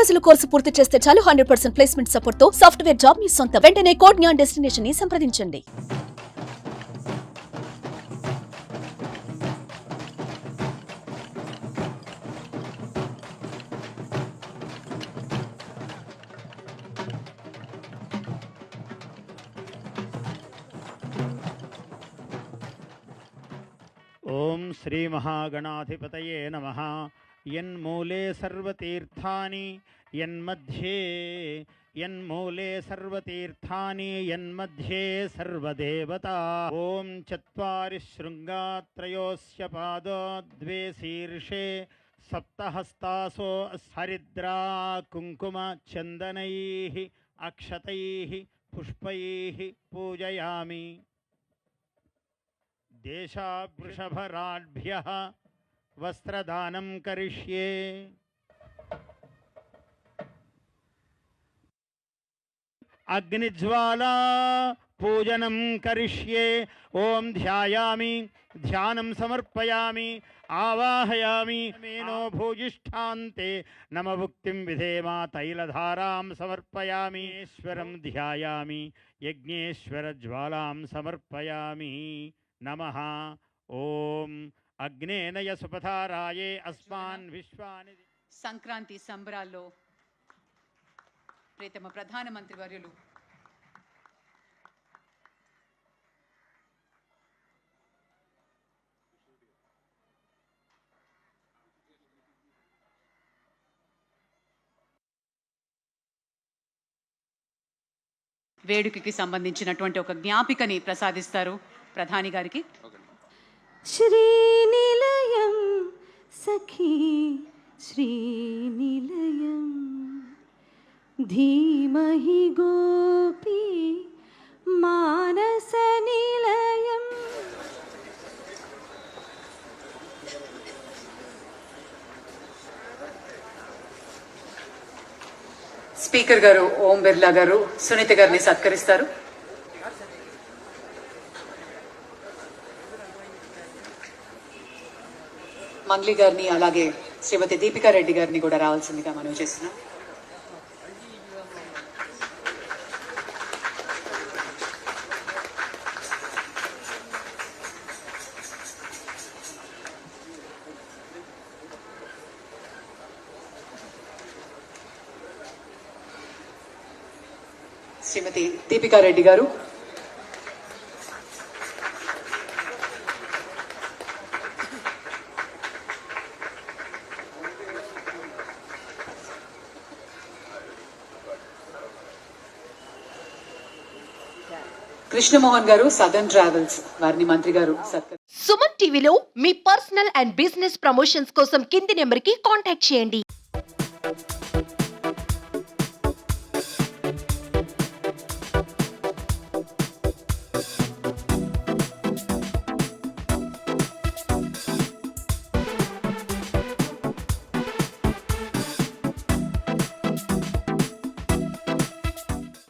రోజుల కోర్సు పూర్తి చేస్తే చాలు హండ్రెడ్ పర్సెంట్ ప్లేస్మెంట్ సపోర్ట్తో సాఫ్ట్వేర్ జాబ్ మీ సొంత. వెంటనే కోడ్ న్యాన్ డెస్టినేషన్ని సంప్రదించండి. ఓం శ్రీ మహాగణాధిపతయే నమ. यन्मूले सर्वतीर्थानि, यन्मध्ये यन्मूले सर्वतीर्थानि, यन्मध्ये सर्वदेवता। ॐ चत्वारिः शृङ्गात्रयोऽस्य पादोद्वे शीर्षे सप्तहस्तासो हरिद्रा कुंकुम कुङ्कुमचन्दनैः, अक्षतैः पुष्पैः पूजयामि। देशावृषभराढ्यः वस्त्रदानं करिष्ये। अग्निज्वाला पूजनं करिष्ये। ॐ ध्यायामि, ध्यानं समर्पयामि, आवाहयामि। मेनो भूयिष्ठान्ते नमभुक्तिं विधेमा तैलधारां समर्पयामि। ईश्वरं ध्यायामि, यज्ञेश्वरज्वालां समर्पयामि। नमः। ॐ అగ్నేనయ అస్మాన్ విశ్వాని సంక్రాంతి సంబరాల్లో ప్రీతమ ప్రధానమంత్రి వర్యులు వేడుకకి సంబంధించినటువంటి ఒక జ్ఞాపికని ప్రసాదిస్తారు ప్రధాని గారికి. श्रीनिलयं सखी श्रीनिलयं धीमहि गोपी मानसनिलयम् స్పీకర్ గారు ఓం బిర్లా గారు సునీత గారిని సత్కరిస్తారు మంగ్లీ గారిని అలాగే శ్రీమతి దీపికా రెడ్డి గారిని కూడా రావాల్సిందిగా మనం చేస్తున్నాం. శ్రీమతి దీపికా రెడ్డి గారు కృష్ణమోహన్ గారు సదర్న్ ట్రావెల్స్ వారిని మంత్రి గారు సుమన్ టీవీలో మీ పర్సనల్ అండ్ బిజినెస్ ప్రమోషన్స్ కోసం కింది నెంబర్కి కాంటాక్ట్ చేయండి.